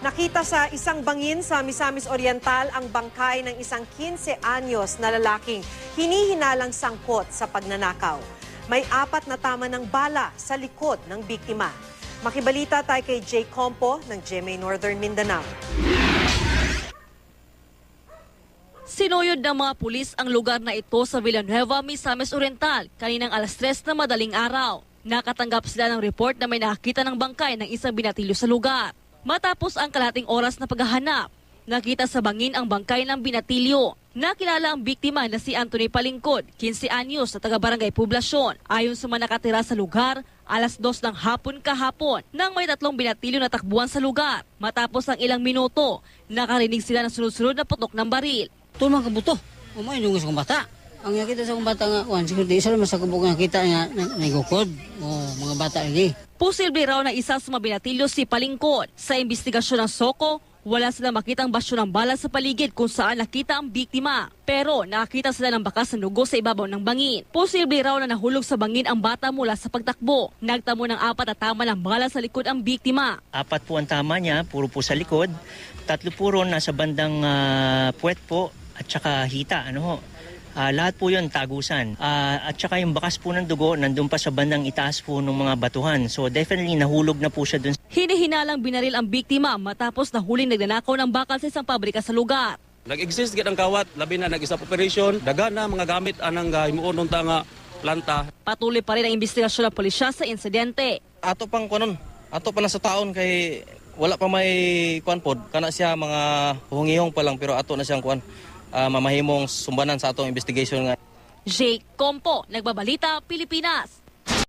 Nakita sa isang bangin sa Misamis Oriental ang bangkay ng isang 15 anyos na lalaking hinihinalang sangkot sa pagnanakaw. May apat na tama ng bala sa likod ng biktima. Makibalita tayo kay Jay Compo ng GMA Northern Mindanao. Sinuyod ng mga pulis ang lugar na ito sa Villanueva, Misamis Oriental kaninang alas 3 na madaling araw. Nakatanggap sila ng report na may nakakita ng bangkay ng isang binatilyo sa lugar. Matapos ang kalating oras na paghahanap, nakita sa bangin ang bangkay ng binatilyo. Nakilala ang biktima na si Anthony Palingkod, 15 anyos sa taga-barangay Poblasyon. Ayon sa mga nakatira sa lugar, alas 2 ng hapon kahapon nang may tatlong binatilyo na takbuhan sa lugar. Matapos ang ilang minuto, nakarinig sila ng sunod-sunod na putok ng baril. Tulong ka buto. Umay nung sa bata. Ang nakita sa kong bata nga, wan, siguro di isa naman sa kabuk nga kita nga, na- nagukod. O, mga bata lagi. Posible raw na isa sa mga binatilyo si Palingkod. Sa investigasyon ng Soko, wala silang makitang basyo ng bala sa paligid kung saan nakita ang biktima. Pero nakakita sila ng bakas na dugo sa ibabaw ng bangin. Posible raw na nahulog sa bangin ang bata mula sa pagtakbo. Nagtamo ng apat na tama ng bala sa likod ang biktima. Apat po ang tama niya, puro po sa likod. Tatlo po ron nasa bandang ah, puwet po at saka hita. Ano ho? Ah, lahat po yun tagusan. Ah, at saka yung bakas po ng dugo nandun pa sa bandang itaas po ng mga batuhan. So definitely nahulog na po siya dun Hinihinalang binaril ang biktima matapos nahuling nagnanakaw ng bakal sa isang pabrika sa lugar. Nag-exist gid ang kawat, labi na nag-isa operation, daga na mga gamit anang himuon nung nga planta. Patuloy pa rin ang investigasyon ng pulisya sa insidente. ato pang kunon ato pa na sa taon kay wala pa may kuan pod kana siya mga hungihong pa lang pero ato na siyang kuan ah, mamahimong sumbanan sa atong investigation nga Jake Compo, Nagbabalita, Pilipinas.